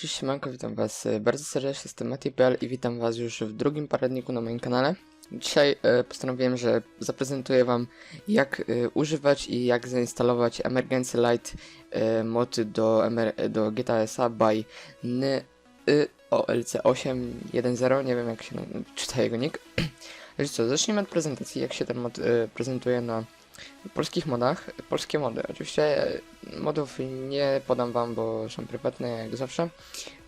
Cześć siemanko, witam was e, bardzo serdecznie, jestem Mati.pl i witam was już w drugim poradniku na moim kanale. Dzisiaj e, postanowiłem, że zaprezentuję wam jak e, używać i jak zainstalować Emergency Light e, mod do, emer- do GTSA by ny OLC 8.1.0, nie wiem jak się czyta jego nick. Wiecie co, zacznijmy od prezentacji, jak się ten mod e, prezentuje na polskich modach. Polskie mody, oczywiście e, modów nie podam wam, bo są prywatne jak zawsze.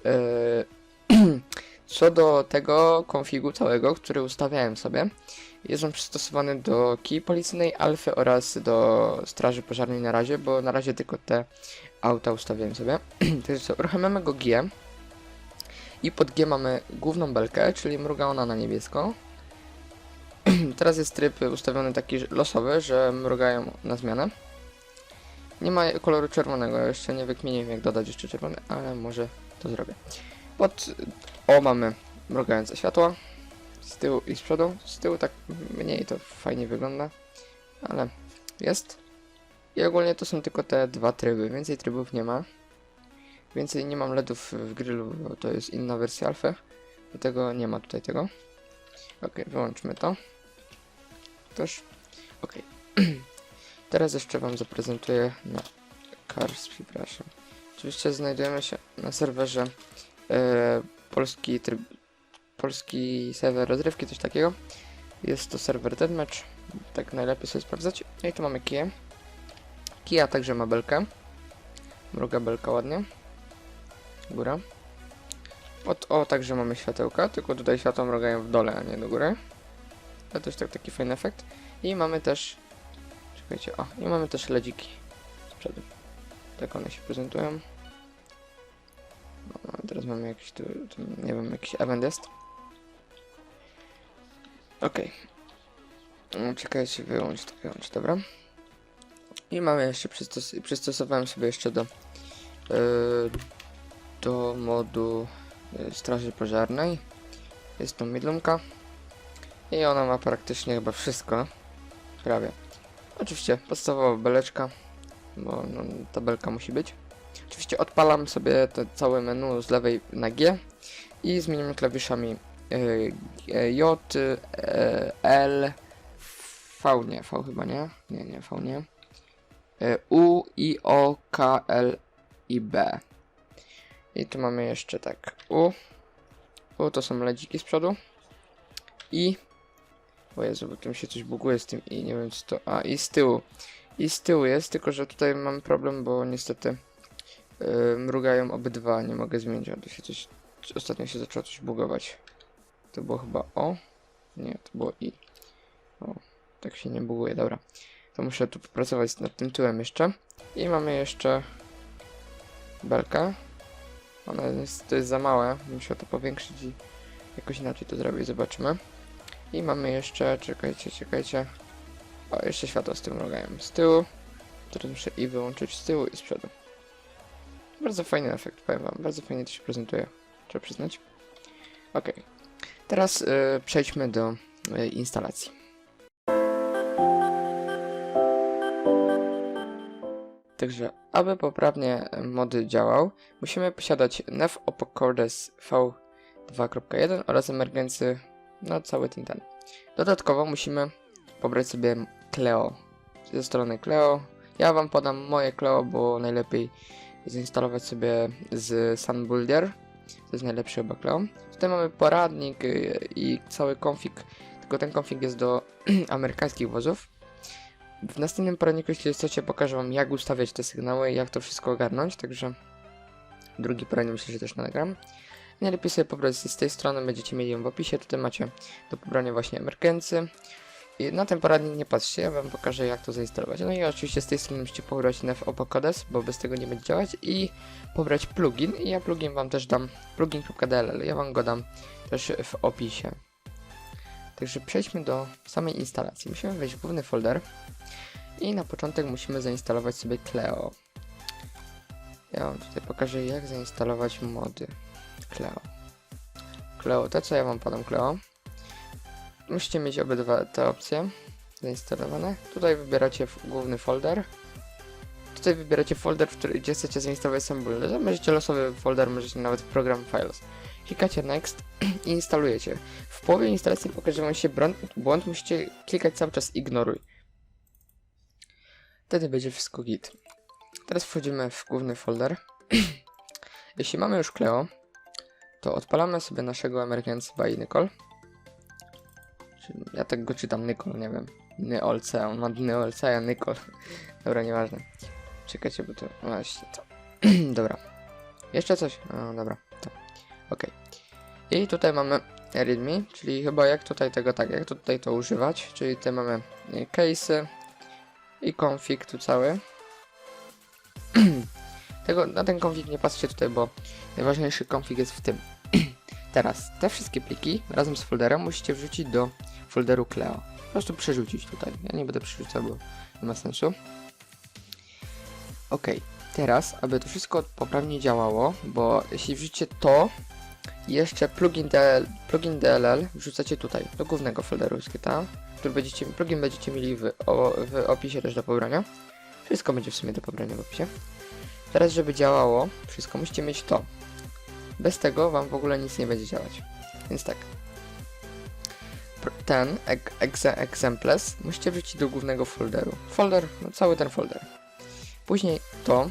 E, Co do tego konfigu całego, który ustawiałem sobie, jest on przystosowany do kij policyjnej, alfy oraz do straży pożarnej na razie, bo na razie tylko te auta ustawiałem sobie. Także uruchamiamy go G i pod G mamy główną belkę, czyli mruga ona na niebiesko. Teraz jest tryb ustawiony taki losowy, że mrugają na zmianę. Nie ma koloru czerwonego, jeszcze nie wykminiłem jak dodać jeszcze czerwony, ale może to zrobię. Pod O mamy mrugające światła z tyłu i z przodu. Z tyłu tak mniej to fajnie wygląda, ale jest. I ogólnie to są tylko te dwa tryby, więcej trybów nie ma. Więcej nie mam LEDów w grillu, bo to jest inna wersja alfy. Dlatego nie ma tutaj tego. Ok, wyłączmy to. Też. Ok. Teraz jeszcze Wam zaprezentuję na Cars, przepraszam. Oczywiście znajdujemy się na serwerze e, polski tryb, polski serwer rozrywki, coś takiego. Jest to serwer Deathmatch, tak najlepiej sobie sprawdzać. No i tu mamy kiję. Kija także ma belkę. Mruga belka ładnie. Góra. Od O także mamy światełka, tylko tutaj światła mrugają w dole, a nie do góry. To też tak, taki fajny efekt. I mamy też... Czekajcie, o, i mamy też ledziki z przodu. Tak one się prezentują. No, teraz mamy jakiś tu, tu, nie wiem, jakiś event jest. Okej. Okay. Czekajcie, wyłącz to, wyłącz, dobra. I mamy jeszcze, przystos przystosowałem sobie jeszcze do, yy, do modu yy, straży pożarnej. Jest to midlumka. I ona ma praktycznie chyba wszystko. Prawie. Oczywiście podstawowa beleczka, bo no, ta belka musi być. Oczywiście odpalam sobie to całe menu z lewej na G i zmieniam klawiszami y, y, J, y, L, V nie, V chyba nie, nie, nie, V nie, U, I, O, K, L i B. I tu mamy jeszcze tak, U, U to są ledziki z przodu i, o Jezu, bo tu mi się coś buguje z tym i nie wiem co to, a i z tyłu, i z tyłu jest, tylko że tutaj mam problem, bo niestety Yy, mrugają obydwa, nie mogę zmienić, a tu się coś, ostatnio się zaczęło coś bugować. To było chyba O? Nie, to było I. O, tak się nie buguje, dobra. To muszę tu popracować nad tym tyłem jeszcze. I mamy jeszcze belkę. Ona jest, to jest za małe, muszę to powiększyć i jakoś inaczej to zrobić, zobaczymy. I mamy jeszcze, czekajcie, czekajcie. O, jeszcze światło z tym mrugają z tyłu. Teraz muszę i wyłączyć z tyłu i z przodu. Bardzo fajny efekt, powiem wam. Bardzo fajnie to się prezentuje. Trzeba przyznać. Ok. Teraz y, przejdźmy do y, instalacji. Także, aby poprawnie mody działał, musimy posiadać NEF Oppo Cordes V2.1 oraz emergency, no cały ten ten. Dodatkowo musimy pobrać sobie Cleo ze strony Cleo. Ja wam podam moje Cleo, bo najlepiej zainstalować sobie z Sunbuilder. To jest najlepszy chyba clone. Tutaj mamy poradnik i cały config, tylko ten config jest do amerykańskich wozów. W następnym poradniku, jeśli chcecie, pokażę wam jak ustawiać te sygnały jak to wszystko ogarnąć, także drugi poradnik myślę, że też nagram. Najlepiej sobie pobrać z tej strony, będziecie mieli ją w opisie, tutaj macie do pobrania właśnie emergency. I na ten poradnik nie patrzcie, ja wam pokażę jak to zainstalować. No i oczywiście z tej strony musicie pobrać NEF Oppo Codes, bo bez tego nie będzie działać i pobrać plugin i ja plugin wam też dam, plugin.dll, ja wam go dam też w opisie. Także przejdźmy do samej instalacji. Musimy wejść w główny folder i na początek musimy zainstalować sobie Cleo. Ja wam tutaj pokażę jak zainstalować mody Cleo. Cleo, to co ja wam podam Cleo. Musicie mieć obydwa te opcje zainstalowane. Tutaj wybieracie główny folder. tutaj wybieracie folder, w który, gdzie chcecie zainstalować sam build. Możecie losowy folder, możecie nawet program files. Klikacie next i instalujecie. W połowie instalacji pokaże wam się błąd, błąd musicie klikać cały czas ignoruj. Wtedy będzie wszystko git. Teraz wchodzimy w główny folder. Jeśli mamy już Cleo, to odpalamy sobie naszego Emergency by Nicole. Ja tak go czytam Nicole, nie wiem. Nyolce, on ma Nyolce, a ja Nicole. Dobra, nieważne. Czekajcie, bo to właśnie to. dobra. Jeszcze coś? No, dobra, to. Okej. I tutaj mamy readme, czyli chyba jak tutaj tego, tak, jak tutaj to używać, czyli tutaj mamy y, case'y i config tu cały. Tego, na ten config nie patrzcie tutaj, bo najważniejszy config jest w tym. Teraz, te wszystkie pliki razem z folderem musicie wrzucić do folderu Cleo. Po prostu przerzucić tutaj. Ja nie będę przerzucał, bo nie ma sensu. Ok, teraz, aby to wszystko poprawnie działało, bo jeśli wrzucicie to, jeszcze plugin, DL, plugin DLL wrzucacie tutaj, do głównego folderu Skita, który będziecie, plugin będziecie mieli w, o, w opisie też do pobrania. Wszystko będzie w sumie do pobrania w opisie. Teraz, żeby działało, wszystko musicie mieć to. Bez tego wam w ogóle nic nie będzie działać. Więc tak. Ten exe, exemples musicie wrzucić do głównego folderu. Folder, no cały ten folder. Później to,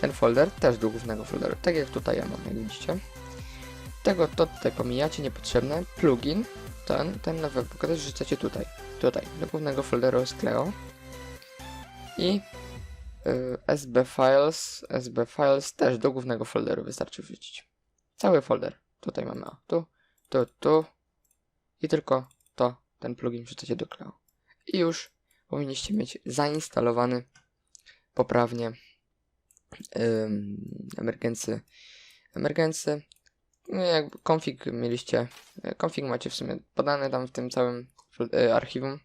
ten folder też do głównego folderu, tak jak tutaj ja mam, jak widzicie. Tego to tutaj pomijacie, niepotrzebne. Plugin, ten, ten nowy pokazać, rzucacie tutaj, tutaj, do głównego folderu z Cleo. I SB Files, SB Files też do głównego folderu wystarczy wrzucić. Cały folder. Tutaj mamy o, tu, tu, tu i tylko to, ten plugin wrzucacie do Cleo. I już powinniście mieć zainstalowany poprawnie ym, emergency, emergency. No jakby config mieliście, e, config macie w sumie podane tam w tym całym e, archiwum.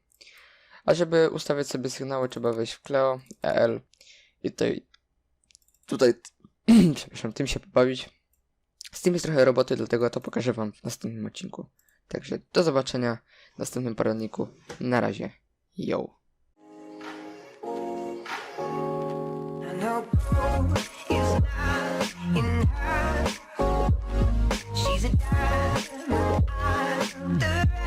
A żeby ustawiać sobie sygnały, trzeba wejść w Cleo, EL i tutaj, tutaj, przepraszam, tym się pobawić. Z tym jest trochę roboty, dlatego to pokażę wam w następnym odcinku. Także do zobaczenia w następnym poradniku. Na razie. Yo. She's a diamond under her.